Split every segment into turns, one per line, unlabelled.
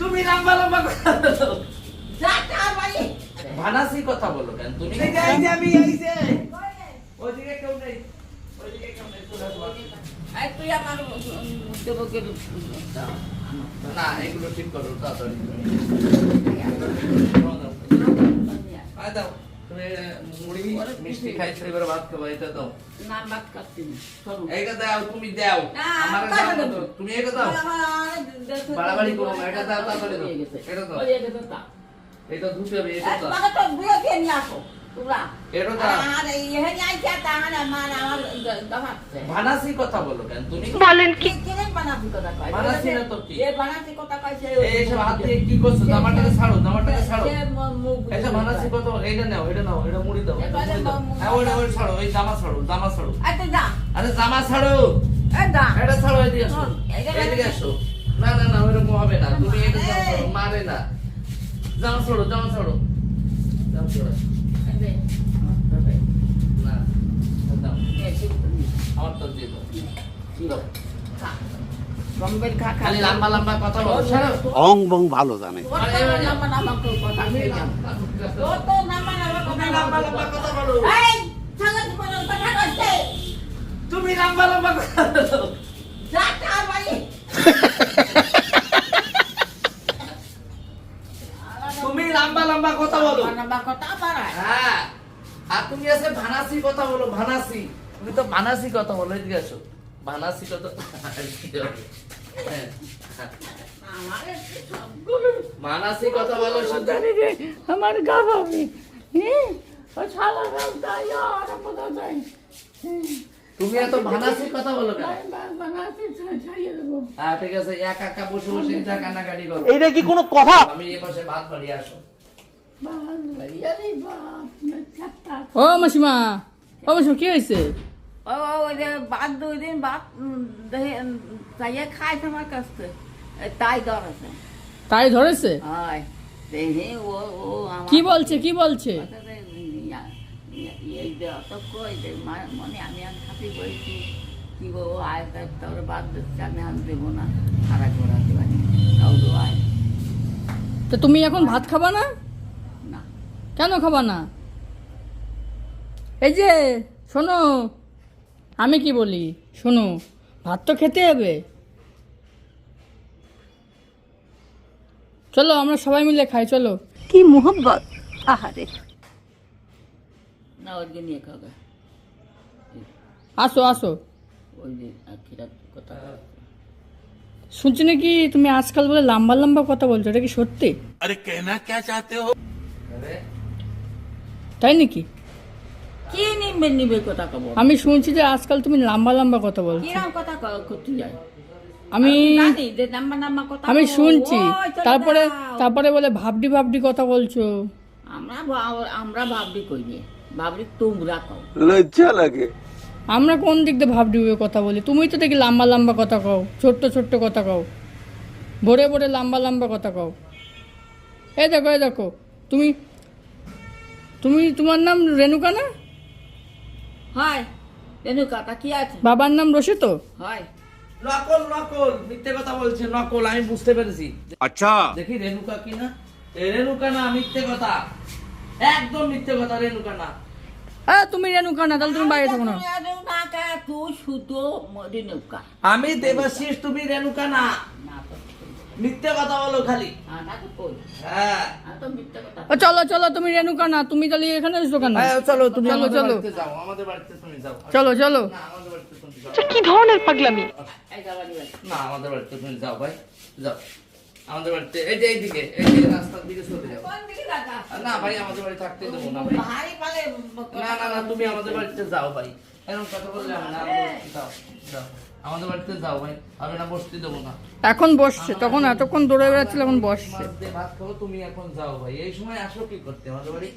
তুমি লম্বা লম্বা কথা বলো। ভানাসি কথা বলো কেন? তুমি
এই যে, আমি এই যে।
ওইদিকে কেউ নেই। ওইদিকে কেউ নেই
তুই আমার
না এগুলো ঠিক করো তাড়াতাড়ি আয় দাও তুমি মুড়ি মিষ্টি খাইছো এবার ভাত খাব এটা দাও।
না বাদ কাটছি না এটা
এইটা দাও তুমি দাও। আমার তুমি এটা দাও। বাড়াবাড়ি করো না, এটা দাও, তাড়াতাড়ি দাও। এটা দাও। এটা ধুতে হবে এটা দাও। এটা দাও কথা বলো কেন? তুমি বানাসি না তো কি? এই সব হাত দিয়ে কি করছ? জামাটাকে ছাড়ো জামাটাকে ছাড়ো। এইসব ভানাসি কথা এইটা নাও এটা নাও এটা মুড়ি দাও এটা মুড়ি দাও। হ্যাঁ ওইটা ওইটা ছাড়ো এই জামা ছাড়ো জামা ছাড়ো। আরে জামা ছাড়ো। এটা ছাড়ো এদিকে আসো। এদিকে আসো। না না না ওইরকম হবে না। তুমি এটা মারে না। জামা ছাড়ো জামা ছাড়ো। জামা ছাড়ো।
অং বং ভালো জানে।
তুমি লম্বা লম্বা কথা বলো। তুমি লম্বা লম্বা কথা বলো। লম্বা লম্বা কথা বলো হ্যাঁ আর তুমি আছে ভানাসি কথা বলো ভানাসি তুমি তো ভানাসি কথা বলো এদিকে আসো। ভানাসি কথা। ভানাসি কথা বলো শুধু।
আমার গা ভাবি
তুমি এত ভানাসি কথা বলো হ্যাঁ ঠিক আছে এক একা বসে বসে কান্নাকাটি করো।
এইটা কি কোনো কথা?
আমি এ পাশে ভাত বাড়িয়ে আসো।
ও মাসিমা ও মাসিমা কি হয়েছে?
ও দুই দিন কাছ। তাই
তাই ধরেছে?
ও
কি বলছে কি বলছে?
মনে আমি আর খাতি বলছি কি আয় তাই তোর বাদ দিচ্ছে আমি আর দেবো না। খারাপ তাও তো আয়
তো তুমি এখন ভাত খাবা না? কেন খাবা না? এই যে শোনো আমি কি বলি? শোনো ভাত তো খেতে হবে। চলো আমরা সবাই মিলে খাই চলো।
কি মোহব্বত? আহারে।
না ওইদিকে নিয়ে খাবে
আসো আসো।
ওই যে কথা
শুনছি নাকি তুমি আজকাল বলে লম্বা লম্বা কথা বলছো এটা কি সত্যি?
আরে
তাই নাকি?
কি নিবে নিবে কথা কব?
আমি শুনছি যে আজকাল তুমি লম্বা লম্বা কথা বলছো।
কিরম কথা করতে যায়?
আমি
জানি যে নাম্বার নাম্বার কথা
আমি শুনছি। তারপরে তারপরে বলে ভাবডি ভাবডি কথা বলছো।
আমরা ভাব- আমরা ভাবলি কই নি ভাবলি তোমরা কও।
লজ্জা লাগে।
আমরা কোন দিক দিয়ে ভাবডি হয়ে কথা বলি? তুমি তো দেখি লম্বা লম্বা কথা কও ছোট্ট ছোট্ট কথা কও। ভোরে ভোরে লম্বা লম্বা কথা কও। এই দেখো এই দেখো তুমি তুমি তোমার নাম রেণুকা না?
হয় রেণুকা তা কি আছে?
বাবার নাম রসে তো
হয়।
নকল নকল মিথ্যে কথা বলছে নকল আমি বুঝতে পেরেছি।
আচ্ছা।
দেখি রেণুকা কি না? রেণুকা না মিথ্যে কথা। একদম মিথ্যে কথা রেণুকা না।
হ্যাঁ তুমি রেণুকা না তাহলে তুমি বাইরে থাকো না।
তুই শুধু রেণুকা।
আমি দেবাশিস তুমি রেণুকা না। মিথ্যে কথা বলো খালি। হ্যাঁ
আমি তো মিথ্যা কথা
ও চলো চলো তুমি রেণুকা না তুমি তাহলে এখানে এসো কেন?
হ্যাঁ, চলো তুমি
চলো, চলো।
বাড়িতে যাও আমাদের বাড়িতে তুমি যাও।
চলো চলো।
না আমাদের বাড়িতে তুমি যাও।
কি ধরনের পাগলামি।
না আমাদের বাড়িতে তুমি যাও ভাই। যাও। আমাদের বাড়িতে এই যে এইদিকে এই যে রাস্তার দিকে চলে যাও।
কোন দিকে দাদা
না ভাই আমাদের বাড়ি থাকতে দেবো না ভাই। না না না তুমি আমাদের বাড়িতে যাও ভাই। এরকম কথা বললে হবে না আমাদের বাড়িতে যাও যাও আমাদের বাড়িতে যাও ভাই হবে না বসতে দেবো না।
এখন বসছে তখন এতক্ষণ দৌড়ে বেড়াচ্ছিল এখন বসছে।
ভাত খাব তুমি এখন যাও ভাই। এই সময় আসো কি করতে? আমাদের বাড়ি?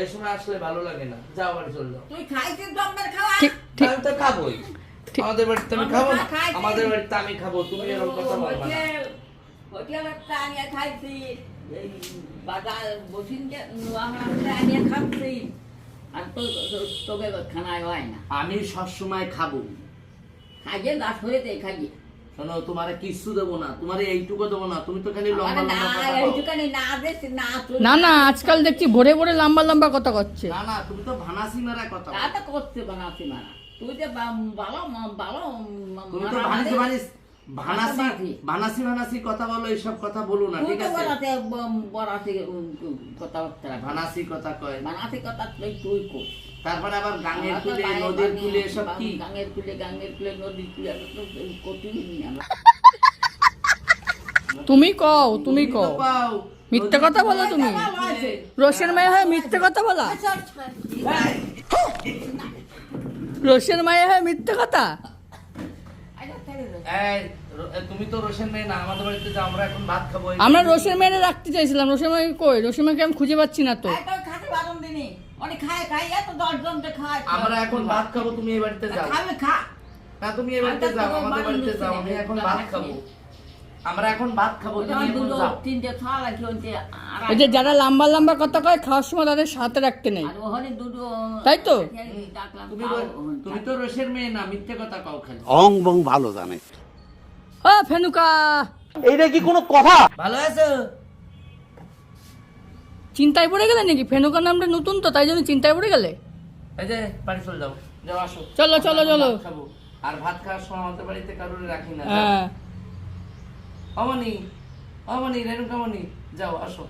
এই সময় আসলে ভালো লাগে না। যাও বাড়ি চলে যাও।
তুই খাইছিস দমদার খাওয়া?
ঠিক ঠিক।
তো খাবোই। আমাদের বাড়িতে আমি খাব না। আমাদের বাড়িতে আমি খাব তুমি এরকম কথা বলবা না।
হোটেল একটা আনিয়ে খাইছি। এই বাজার বসিনকে নোয়াহাটে আনিয়ে খাচ্ছি। আর তো তো- তোকে খানায় হয় না।
আমি সবসময় খাব।
খাইয়ে গাছ হয়ে যায় খাইয়ে।
শোনো তোমারে কিচ্ছু দেবো না তোমারে এইটুকু দেবো না তুমি তো খালি লম্বা
না
লম্বা
না না
আজকাল দেখছি ভোরে ভোরে লম্বা লম্বা কথা করছে
না না তুমি তো ভানাসি মারা কথা
তা করতে বানাতে মারা। তুই যে ভালো ভালো
তুমি তো ভানিস ভানিস ভানাসি
বাকি।
ভানাসি ভানাসি কথা বলো এইসব কথা বলো না ঠিক আছে?
বলাতে বলাতে কথাবার্তা।
ভানাসি কথা কয়।
কথা তুই
তারপরে আবার গাঙের কুলে নদীর কুলে এসব কি?
গাঙের কুলে গাঙের কুলে নদীর কুলে তো কঠিন আমরা।
তুমি কও তুমি কও। মিথ্যে কথা বলো তুমি। রোশের মায়ের হয়ে মিথ্যে কথা বলা। রোশের মায়ের হয়ে মিথ্যে কথা।
তুমি তো রোশন মেয়ে না আমাদের বাড়িতে আমরা এখন ভাত খাব
আমরা রোশের মেয়েরে রাখতে চাইছিলাম। রোশের মাকে কই? রোশের মাকে আমি খুঁজে পাচ্ছি না তো।
আয় তোর খাতে বারণ দিনি। অনেক খায় খায় এত দশজন খায়।
আমরা এখন ভাত খাব তুমি এই বাড়িতে যাও।
খাবে খা।
না তুমি এই বাড়িতে
তো
যাও আমাদের বাড়িতে যাও আমি এখন ভাত খাব। আমরা এখন ভাত খাব
ওই
এখন
দুটো
যাও।
তিনটে খাওয়া লাগছে ওইতে
ওই যে যারা লম্বা লম্বা কথা কয় খাওয়ার সময় তাদের সাথে রাখতে নেই।
আর ওখানে দুটো
তাই তো?
তুমি তো রোশের মেয়ে না মিথ্যে কথা কও খালি।
অং বং ভালো জানে।
ও ফেনুকা।
এইটা কি কোনো কথা?
ভালো আছো?
চিন্তায় পড়ে গেলে নাকি? ফেনুকা নামটা নতুন তো তাই জন্য চিন্তায় পড়ে গেলে।
এই যে বাড়ি চলে যাও। যাও আসো।
চলো, চলো, চলো।
খাব। আর ভাত খাওয়ার সময় আমাদের বাড়িতে কারোর রাখি না।
হ্যাঁ।
অমনি অমনি রেণুকামণি যাও আসো।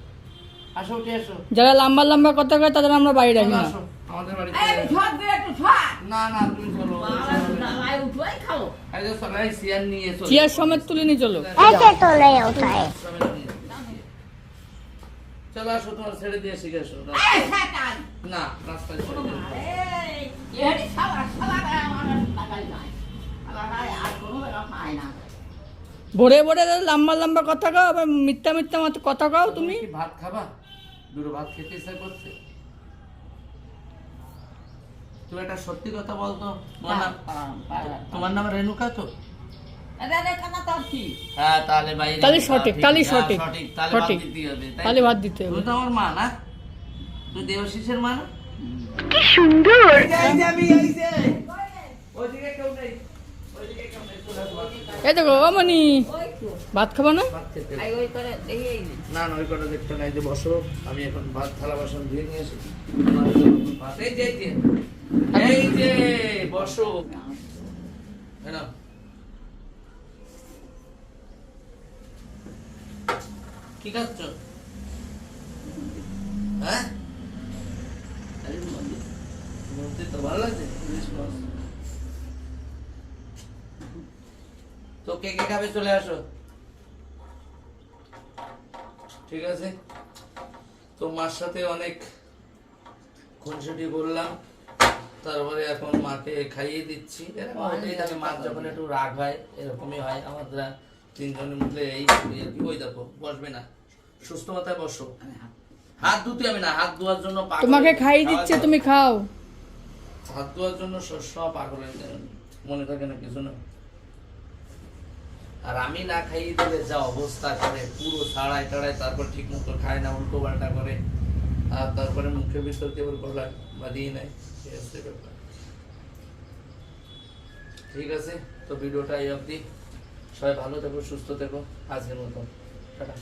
আসো উঠে আসো।
যারা লম্বা লম্বা কথা কয় তাদের আমরা বাড়ি রাখি না।
আসো। আমাদের বাড়িতে। না না তুমি চেয়ার
সমেত তুলে নিয়ে চলো।
চলো আসো তোমার
ভোরে ভোরে লম্বা লম্বা কথা কও আবার মিথ্যা মিথ্যা কথা কও তুমি।
ভাত খাবা? দুটো ভাত খেতে ইচ্ছা করছে? তুমি একটা সত্যি কথা বলতো তোমার নাম রেণুকা তো? হ্যাঁ তাহলে
তাহলে সঠিক, তাহলে সঠিক,
সঠিক তাহলে
দিতে হবে
তুমি তো? আমার মা না? তুই দেবশিসের মা না?
কি সুন্দর!
ভাত খেতে।
এই দেখো ও মনি ভাত খাব না?
ভাত
ওই করে না।
না ওই কটা দেখতে নাই যে বসো আমি এখন ভাত থালা বাসন ধুয়ে নিয়ে এসেছি। ভাত এই যে, বসো। কি খাচ্ছ? হ্যাঁ? তো তো কে কে খাবে চলে আসো। ঠিক আছে? তো মার সাথে অনেক খুনসুটি করলাম। তারপরে এখন মাকে খাইয়ে দিচ্ছি। এরকম হতেই থাকে মার যখন একটু রাগ হয় এরকমই হয়। আমাদের তিনজনের মধ্যে এই আর কি ওই দেখো বসবে না। সুস্থ মাথায় বসো হাত ধুতে হবে না হাত ধোয়ার জন্য
তোমাকে খাইয়ে দিচ্ছে তুমি খাও।
হাত ধোয়ার জন্য সব পাগল মনে থাকে না কিছু না। আর আমি না খাইয়ে দিলে যা অবস্থা করে পুরো ছাড়াই টাড়াই তারপর ঠিক মতো খায় না উল্টো পাল্টা করে। আর তারপরে মুখের ভিতর কেবল গলা বাঁধিয়ে নেয়। এই হচ্ছে ব্যাপার। ঠিক আছে? তো ভিডিওটা এই অবধি। সবাই ভালো থেকো, সুস্থ থেকো। আজকের মতন টাটা।